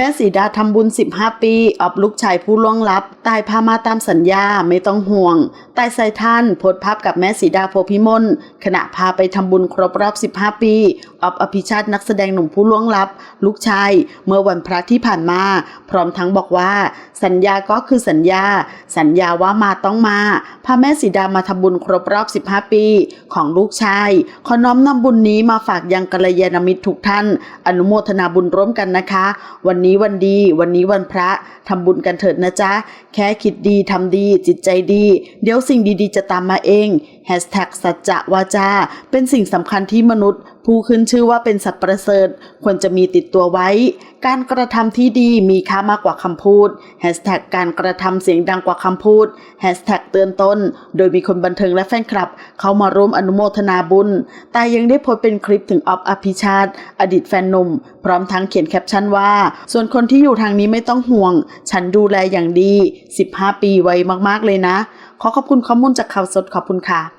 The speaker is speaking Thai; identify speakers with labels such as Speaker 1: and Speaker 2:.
Speaker 1: แม่สีดาทำบุญ 15 ปีอบลูกชายผู้ล่วงลับ ตายพามาตามสัญญาไม่ต้องห่วง ตายใส่ท่านโพสภาพกับแม่สีดาโพพิมลขณะพาไปทำบุญครบรอบ 15 ปีออบอภิชาตินักแสดงหนุ่มผู้ล่วงลับ ลูกชาย เมื่อวันพระที่ผ่านมา พร้อมทั้งบอกว่า สัญญาก็คือสัญญา สัญญาว่ามาต้องมา พาแม่สีดามาทำบุญครบรอบ 15 ปี ของลูกชายขอน้อมนำบุญนี้มาฝากยังกัลยาณมิตรทุกท่าน อนุโมทนาบุญร่วมกันนะคะ วันนี้วันดี วันนี้วันพระทำบุญกันเถิดนะจ๊ะ แค่คิดดีทำดี จิตใจดี เดี๋ยวสิ่งดีๆ จะตามมาเองแฮชแท็กสัจจะวาจา เป็นสิ่งสำคัญที่มนุษย์ ผู้ขึ้นชื่อว่าเป็นสัตว์ประเสริฐควรจะมีติดตัวไว้ การกระทำที่ดีมีค่ามากกว่าคำพูดแฮชแท็กการกระทำเสียงดังกว่าคำพูดแฮชแท็กเตือนต้นโดยมีคนบันเทิงและแฟนคลับ เข้ามาร่วมอนุโมทนาบุญ แต่ยังได้โพสเป็นคลิปถึงออฟอภิชาติ อดีตแฟนหนุ่ม พร้อมทั้งเขียนแคปชั่นว่าส่วนคนที่อยู่ทางนี้ไม่ต้องห่วง ฉันดูแลอย่างดี 15 ปีไวมากๆเลยนะ ขอขอบคุณข้อมูลจากข่าวสดขอบคุณค่ะ